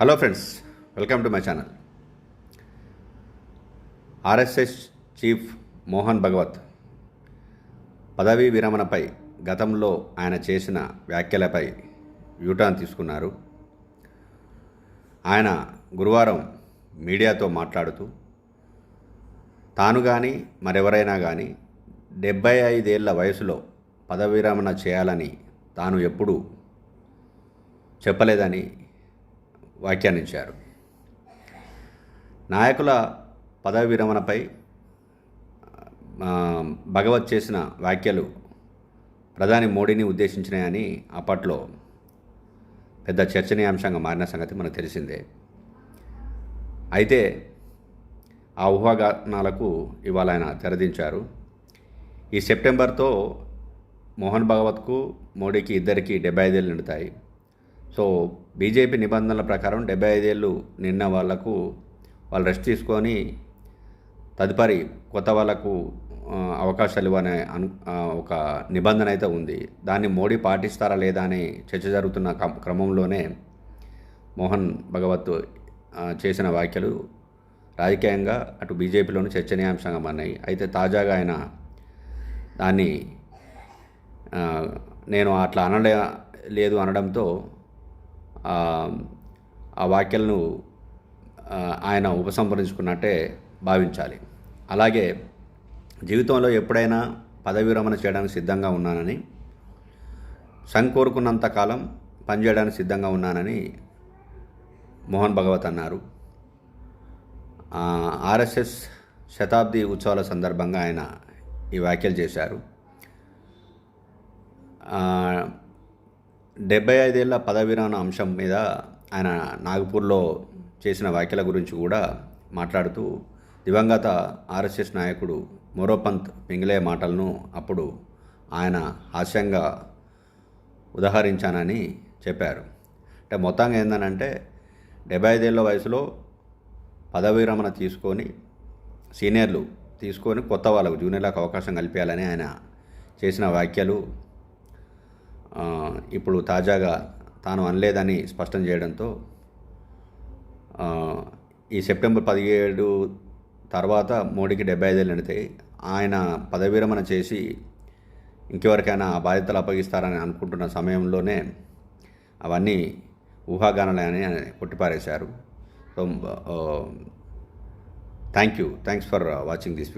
Hello friends welcome to my channel RSS chief Mohan Bhagwat పదవీ విరమణపై గతంలో ఆయన చేసిన వ్యాఖ్యలపై యూటర్న్ తీసుకున్నారు. ఆయన గురువారం మీడియాతో మాట్లాడుతూ తాను కానీ మరెవరైనా కానీ డెబ్బై ఐదేళ్ళ వయసులో పదవీ విరమణ చేయాలని తాను ఎప్పుడూ చెప్పలేదని వ్యాఖ్యానించారు. నాయకుల పదవి విరమణపై భగవత్ చేసిన వ్యాఖ్యలు ప్రధాని మోడీని ఉద్దేశించినాయని అప్పట్లో పెద్ద చర్చనీయాంశంగా మారిన సంగతి మనకు తెలిసిందే. అయితే ఆ ఊహాగానాలకు ఇవాళ ఆయన తెరదించారు. ఈ సెప్టెంబర్తో మోహన్ భగవత్కు మోడీకి ఇద్దరికి డెబ్బై ఐదేళ్ళు నిండుతాయి. సో బీజేపీ నిబంధనల ప్రకారం డెబ్బై ఐదేళ్ళు నిన్న వాళ్ళకు వాళ్ళు రెస్ట్ తీసుకొని తదుపరి కొత్త వాళ్ళకు అవకాశాలు ఇవ్వనే అను ఒక నిబంధన అయితే ఉంది. దాన్ని మోడీ పాటిస్తారా లేదా అని చర్చ జరుగుతున్న క్రమంలోనే మోహన్ భగవత్ చేసిన వ్యాఖ్యలు రాజకీయంగా అటు బీజేపీలోనూ చర్చనీయాంశంగా మారినాయి. అయితే తాజాగా ఆయన దాన్ని నేను అట్లా అనలే లేదు అనడంతో ఆ, వ్యాఖ్యలను ఆయన ఉపసంహరించుకున్నట్టే భావించాలి. అలాగే జీవితంలో ఎప్పుడైనా పదవిరమణ విరమణ చేయడానికి సిద్ధంగా ఉన్నానని సంకోరుకున్నంత కోరుకున్నంత కాలం పనిచేయడానికి సిద్ధంగా ఉన్నానని మోహన్ భగవత్ అన్నారు. ఆర్ఎస్ఎస్ శతాబ్ది ఉత్సవాల సందర్భంగా ఆయన ఈ వ్యాఖ్యలు చేశారు. డెబ్బై ఐదేళ్ళ పదవిరాణ అంశం మీద ఆయన నాగపూర్లో చేసిన వ్యాఖ్యల గురించి కూడా మాట్లాడుతూ దివంగత ఆర్ఎస్ఎస్ నాయకుడు మొరోపంత్ పింగ్లే మాటలను అప్పుడు ఆయన హాస్యంగా ఉదహరించానని చెప్పారు. అంటే మొత్తంగా ఏందనంటే డెబ్బై ఐదేళ్ళ వయసులో పదవి తీసుకొని సీనియర్లు తీసుకొని కొత్త వాళ్ళకు జూనియర్లకు అవకాశం కల్పించాలని ఆయన చేసిన వ్యాఖ్యలు ఇప్పుడు తాజాగా తాను అనలేదని స్పష్టం చేయడంతో ఈ సెప్టెంబర్ పదిహేడు తర్వాత మోడీకి డెబ్బై ఐదేళ్ళు నిండుతాయి ఆయన పదవి విరమణ చేసి ఇంకెవరికైనా ఆ బాధ్యతలు అప్పగిస్తారని అనుకుంటున్న సమయంలోనే అవన్నీ ఊహాగానాలని కొట్టిపారేశారు. So thank you. Thanks for watching this